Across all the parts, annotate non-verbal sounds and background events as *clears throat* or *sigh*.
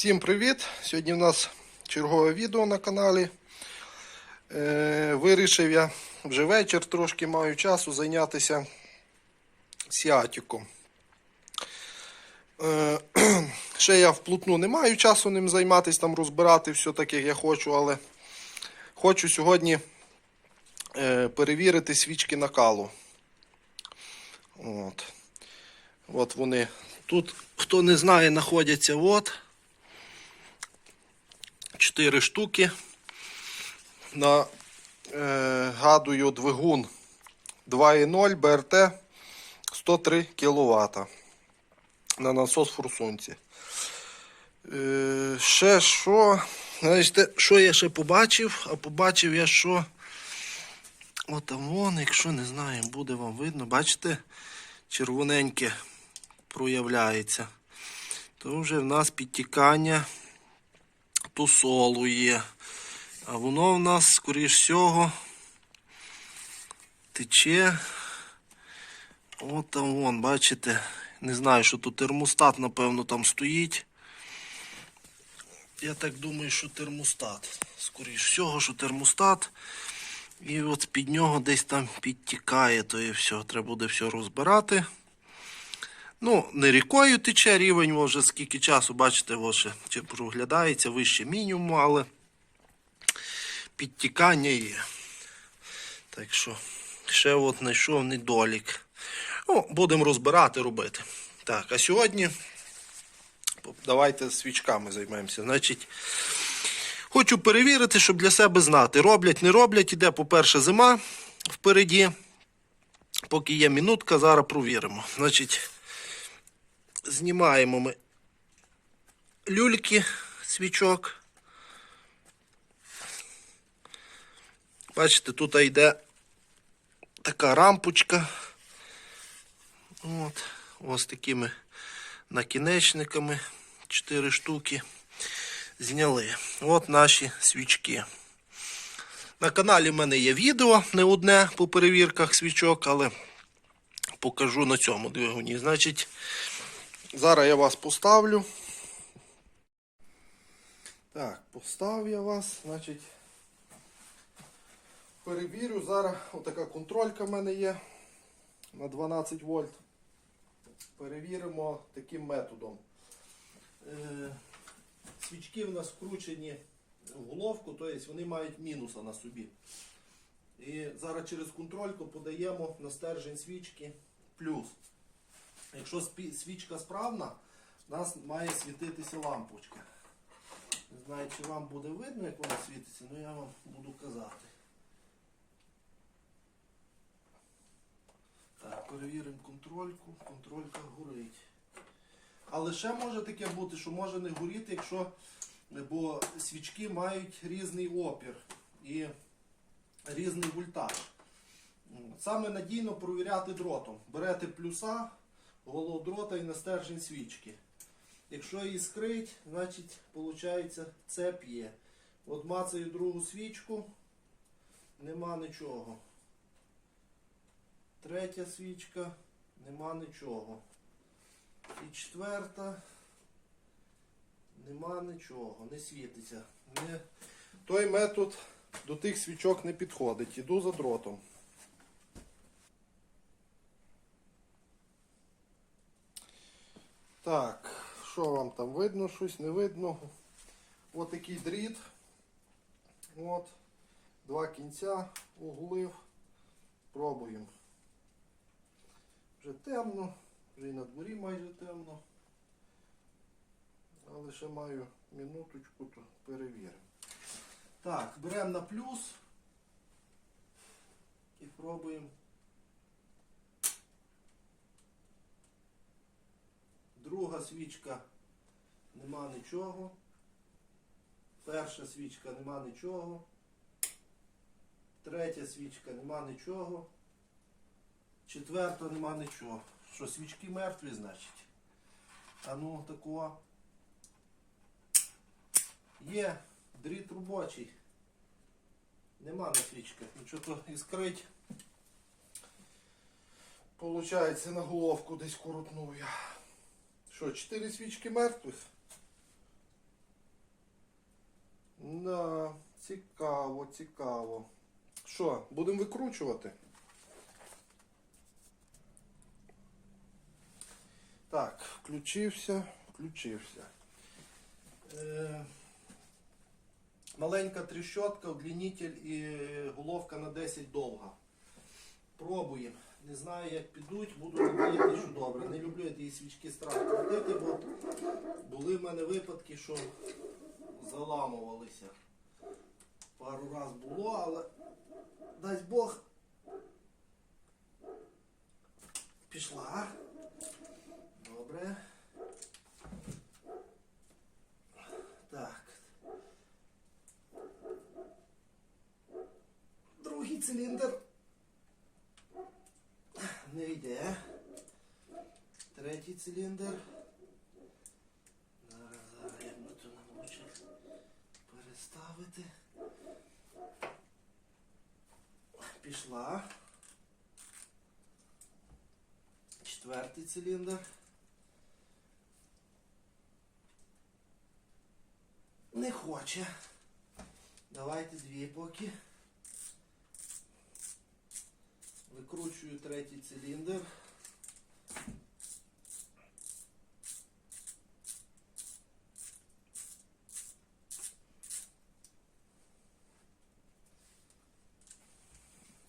Всім привіт! Сьогодні в нас чергове відео на каналі. Е, вирішив я вже вечір, трошки маю часу зайнятися сіатіком. Е, *clears throat* ще я вплотну не маю часу ним займатися, там розбирати все так, як я хочу, але хочу сьогодні е, перевірити свічки накалу. От. От вони. Тут, хто не знає, знаходяться от. 4 штуки. Нагадую, двигун 2.0 БРТ 103 кВт. На насос форсунці. Е, ще що? Знаєте, що я ще побачив? А побачив я, що. От вон, якщо не знаю, буде вам видно, бачите, червоненьке проявляється. То вже в нас підтікання тусолу є. А воно в нас, скоріш всього, тече. От там вон, бачите. Не знаю, що тут термостат, напевно, там стоїть. Я так думаю, що термостат. Скоріш всього, що термостат. І от під нього десь там підтікає, то і все. Треба буде все розбирати. Ну, не рікою тече рівень, вже скільки часу, бачите, ось чи проглядається вище мінімуму, але підтікання є. Так що, ще от знайшов недолік. Ну, будемо розбирати, робити. Так, а сьогодні давайте свічками займемося. Значить, хочу перевірити, щоб для себе знати. Роблять, не роблять, іде, по-перше, зима впереді. Поки є минутка, зараз провіримо. Значить, знімаємо ми люльки свічок. Бачите, тут йде така рампочка. От, ось такими накінечниками. 4 штуки зняли. От наші свічки. На каналі в мене є відео, не одне по перевірках свічок, але покажу на цьому двигуні. Значить, зараз я вас поставлю. Так, постав я вас, значить. Перевірю зараз. Отака контролька в мене є на 12 вольт. Перевіримо таким методом. Е, свічки в нас вкручені в головку, тобто вони мають мінуса на собі. І зараз через контрольку подаємо на стержень свічки плюс. Якщо свічка справна, у нас має світитися лампочка. Не знаю, чи вам буде видно, як вона світиться, але я вам буду казати. Так, перевіримо контрольку. Контролька горить. Але ще може таке бути, що може не горіти, якщо бо свічки мають різний опір і різний вольтаж. Саме надійно провіряти дротом. Берете плюса, голову дрота і на стержень свічки. Якщо її скрить, значить, виходить, цеп є. От мацаю другу свічку, нема нічого. Третя свічка, нема нічого. І четверта, нема нічого, не світиться. Не... Той метод до тих свічок не підходить. Іду за дротом. Так, що вам там видно, щось не видно. Ось такий дріт. От. Два кінця углив. Пробуємо. Вже темно, вже і на дворі майже темно. Але ще маю минуточку, то перевіримо. Так, беремо на плюс і пробуємо. Друга свічка нема нічого. Перша свічка нема нічого. Третя свічка нема нічого. Четверта нема нічого. Що свічки мертві, значить. А ну такого. Є дріт робочий. Нема на свічках. Нічого то іскрить. Получається на головку десь коротнув я. Що, чотири свічки мертвих? Да, цікаво, цікаво. Що, будемо викручувати? Так, включився, включився. Е, маленька тріщотка, удлінитель і головка на 10 довга. Пробуємо. Не знаю, як підуть, буду надіятися, що добре. Не люблю я ті свічки страх крутити, бо були в мене випадки, що заламувалися. Пару раз було, але дасть Бог. Пішла. Добре. Так. Другий циліндр. Не йде. Третій циліндр. Зараз, зараз, як ми тут намучили переставити. Пішла. Четвертий циліндр. Не хоче. Давайте дві поки. Викручую третій циліндр.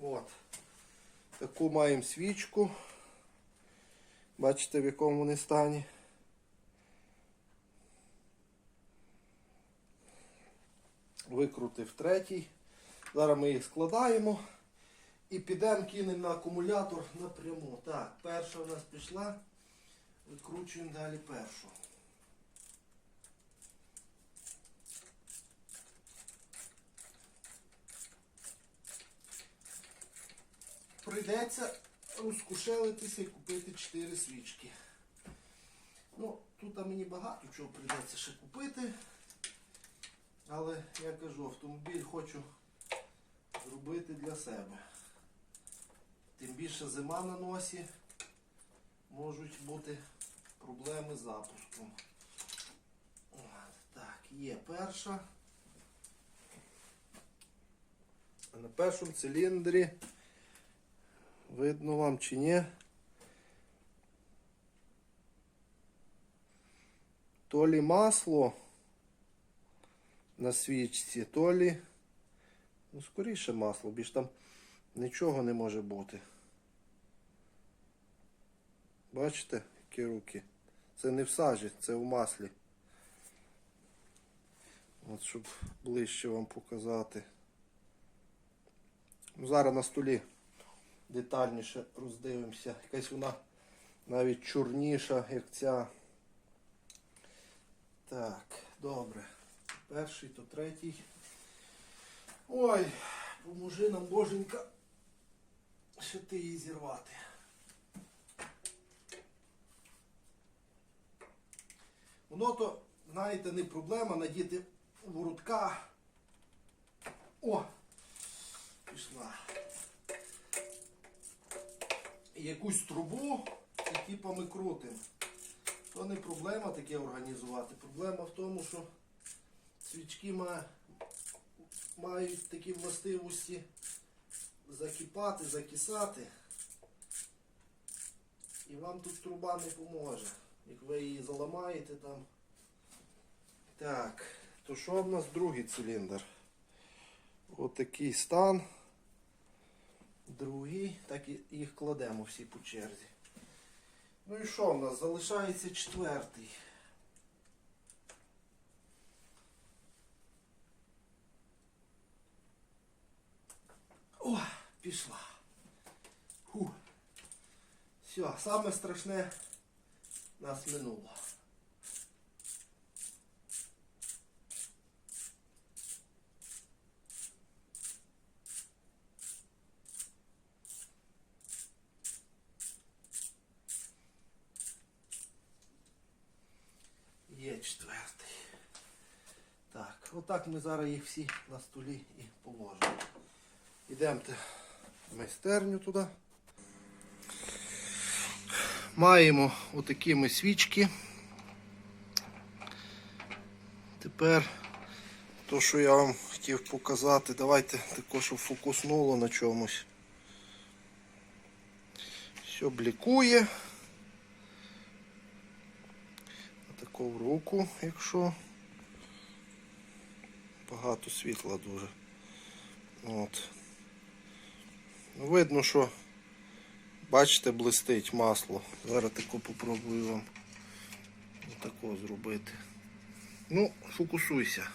От. Таку маємо свічку. Бачите, в якому вони стані. Викрутив третій. Зараз ми їх складаємо і підемо кинемо на акумулятор напряму. Так, перша у нас пішла. Викручуємо далі першу. Прийдеться розкушелитися і купити 4 свічки. Ну, тут мені багато чого прийдеться ще купити. Але я кажу, автомобіль хочу зробити для себе. Тим більше зима на носі, можуть бути проблеми з запуском. Так, є перша. На першому циліндрі видно вам чи ні. То лі масло на свічці, то лі, ну, скоріше масло, більш там нічого не може бути. Бачите, які руки? Це не в сажі, це в маслі. От щоб ближче вам показати. Ну, Зараз на столі детальніше роздивимося. Якась вона навіть чорніша, як ця. Так, добре. Перший, то третій. Ой, поможи нам, боженька, ще ти її зірвати. Воно то, знаєте, не проблема надіти воротка. О! Пішла. Якусь трубу, і типу ми крутимо. То не проблема таке організувати. Проблема в тому, що свічки мають такі властивості закипати, закисати. І вам тут труба не поможе. Як ви її заламаєте там. Так, то що в нас другий циліндр? Отакий стан. Другий, так і їх кладемо всі по черзі. Ну і що в нас? Залишається четвертий. О, пішла. Фу. Все, саме страшне нас минуло. Є четвертий. Так, отак ми зараз їх всі на столі і положимо. Ідемте майстерню туди. Маємо отакі ми свічки. Тепер То, що я вам хотів показати, давайте також фокуснуло на чомусь. Все блікує. Таку в руку, якщо багато світла дуже. От. Видно, що бачите, блистить масло. Зараз таку попробую вам отако зробити. Ну, фокусуйся.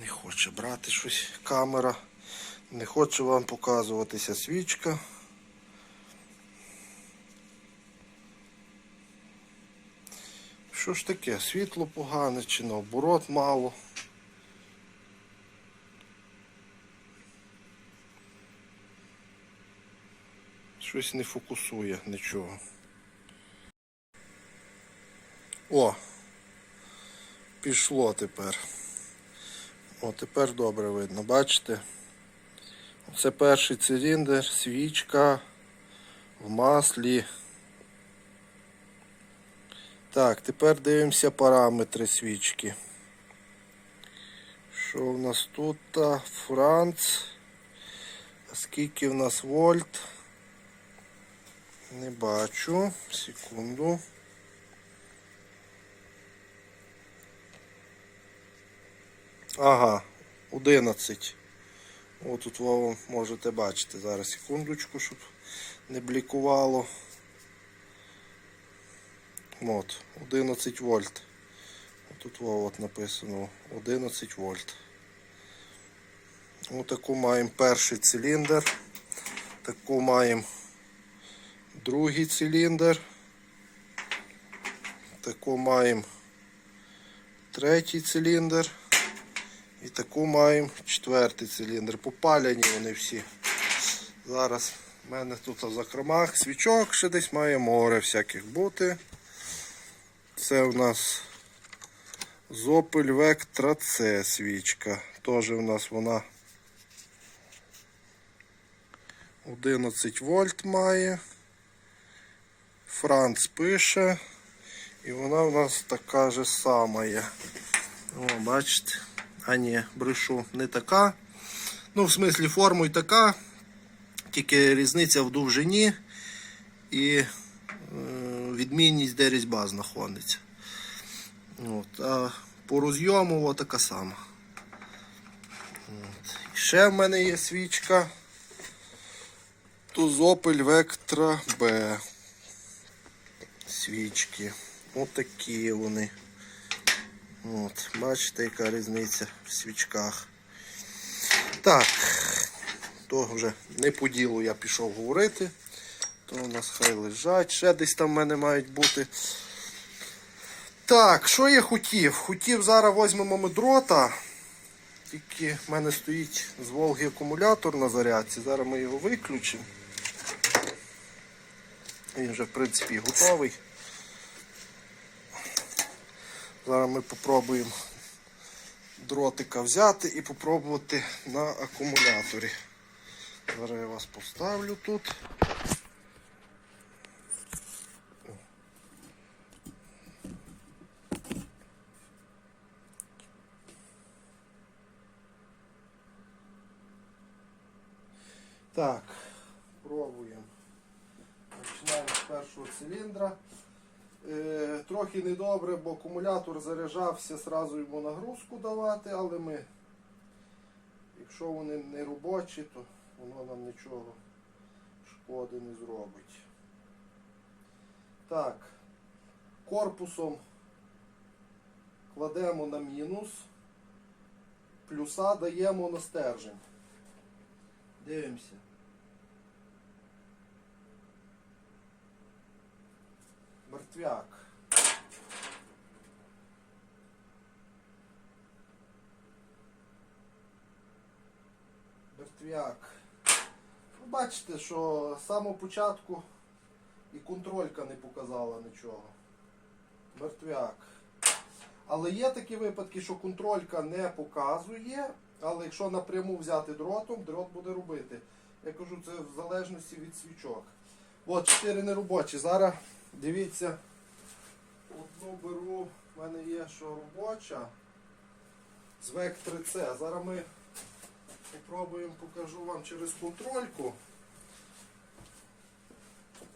Не хоче брати щось камера. Не хоче вам показуватися свічка. Що ж таке? Світло погане чи наоборот мало? Щось не фокусує нічого. О! Пішло тепер. О, тепер добре видно, бачите? Це перший циліндр, свічка в маслі. Так, тепер дивимося параметри свічки. Що в нас тут? Франц. Скільки в нас вольт? Не бачу. Секунду. Ага, 11. О, тут ви можете бачити. Зараз секундочку, щоб не блікувало. От, 11 вольт. Тут от написано 11 вольт. Отаку маємо перший циліндр. Таку маємо другий циліндр. Таку маємо третій циліндр. І таку маємо четвертий циліндр. Попаляні вони всі. Зараз в мене тут в закромах свічок ще десь має море всяких бути. Це у нас Зопель Вектра С свічка. Теж у нас вона 11 вольт має. Франц пише. І вона у нас така же сама є. О, бачите. А ні, брешу, не така. Ну, в смислі, форму і така. Тільки різниця в довжині і е, відмінність, де різьба знаходиться. От, а по розйому така сама. От. І ще в мене є свічка. Тузопель Вектра Б. Свічки. Отакі вони. От, бачите, яка різниця в свічках. Так, то вже не по ділу я пішов говорити. То у нас хай лежать. Ще десь там в мене мають бути. Так, що я хотів? Хотів зараз візьмемо ми дрота. Тільки в мене стоїть з Волги акумулятор на зарядці. Зараз ми його виключимо. Він вже в принципі готовий. Зараз ми попробуємо дротика взяти і попробувати на акумуляторі. Зараз я вас поставлю тут. Так, пробуємо. Починаємо з першого циліндра. Е, трохи недобре, бо акумулятор заряджався, зразу йому нагрузку давати, але ми, якщо вони не робочі, то воно нам нічого шкоди не зробить. Так, корпусом кладемо на мінус, плюса даємо на стержень. Дивимося. Мертвяк. Мертвяк. Ви бачите, що з самого початку і контролька не показала нічого. Мертвяк. Але є такі випадки, що контролька не показує, але якщо напряму взяти дротом, дрот буде робити. Я кажу, це в залежності від свічок. От, 4 неробочі. Зараз дивіться одну беру, в мене є що робоча з ВЕК 3C. Зараз ми спробуємо покажу вам через контрольку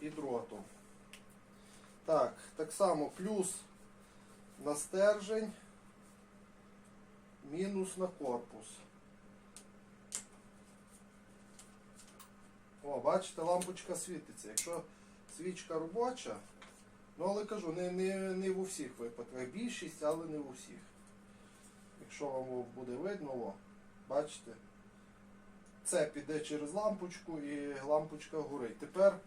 і дротом. Так, так само плюс на стержень, мінус на корпус. О, бачите, лампочка світиться. Якщо свічка робоча, ну але кажу, не, не, не в усіх випадках. Більшість, але не в усіх. Якщо вам буде видно, о, бачите, це піде через лампочку і лампочка горить. Тепер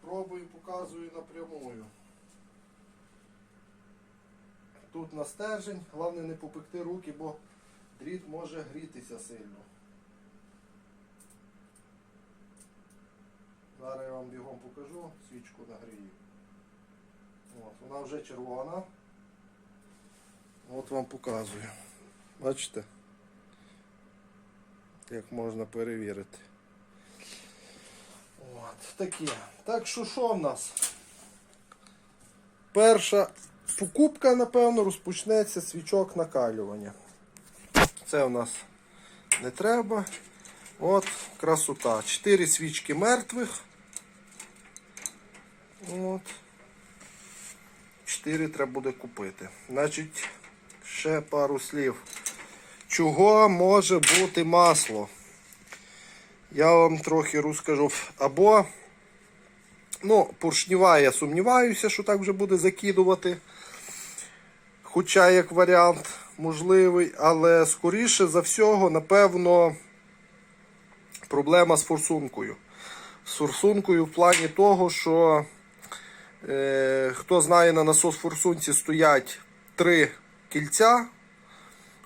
пробую, показую напрямую. Тут на стержень, головне не попекти руки, бо дріт може грітися сильно. Зараз я вам бігом покажу, свічку нагрію. От, вона вже червона. От вам показую. Бачите? Як можна перевірити. От, таке. Так що що в нас? Перша покупка, напевно, розпочнеться свічок накалювання. Це у нас не треба. От, красота. Чотири свічки мертвих. От. Чотири треба буде купити. Значить, ще пару слів. Чого може бути масло? Я вам трохи розкажу. Або, ну, поршнева, я сумніваюся, що так вже буде закидувати. Хоча як варіант можливий, але скоріше за всього, напевно, проблема з форсункою. З форсункою в плані того, що хто знає, на насос форсунці стоять три кільця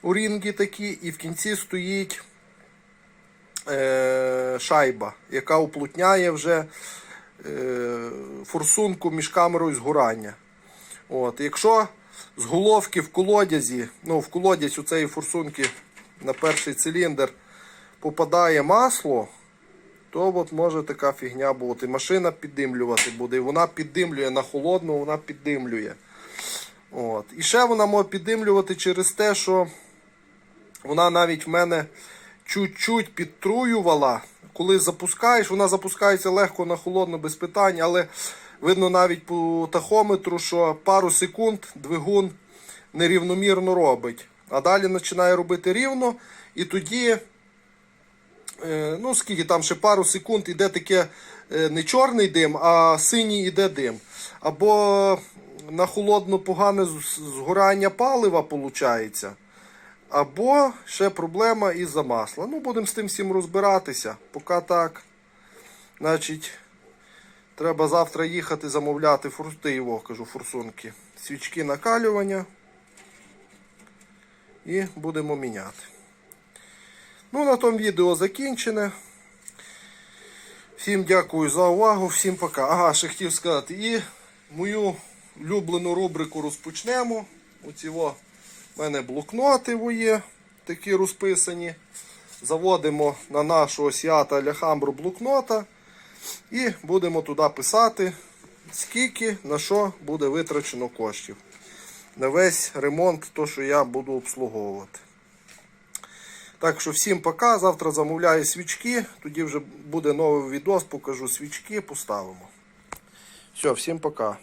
у рінгі такі, і в кінці стоїть е, шайба, яка уплотняє вже е, форсунку між камерою згорання. От, якщо з головки в колодязі, ну в колодязь у цієї форсунки на перший циліндр попадає масло, то от може така фігня бути. Машина піддимлювати буде. І вона піддимлює на холодну, вона піддимлює. От. І ще вона може піддимлювати через те, що вона навіть в мене чуть-чуть підтруювала. Коли запускаєш, вона запускається легко на холодно, без питань, але видно навіть по тахометру, що пару секунд двигун нерівномірно робить. А далі починає робити рівно. І тоді, ну скільки там ще пару секунд іде таке е, не чорний дим, а синій іде дим. Або на холодно погане згорання палива виходить. Або ще проблема із-за масла. Ну, будемо з тим всім розбиратися. Поки так. Значить, треба завтра їхати замовляти фурти його, кажу, форсунки. Свічки накалювання. І будемо міняти. Ну, на тому відео закінчене. Всім дякую за увагу, всім пока. Ага, ще хотів сказати. І мою улюблену рубрику розпочнемо. Оці в мене блокноти є, такі розписані. Заводимо на нашого Сіата Алехамбру блокнота і будемо туди писати, скільки на що буде витрачено коштів. На весь ремонт, то, що я буду обслуговувати. Так що всім пока. Завтра замовляю свічки. Тоді вже буде новий відос, покажу свічки, поставимо. Все, всім пока.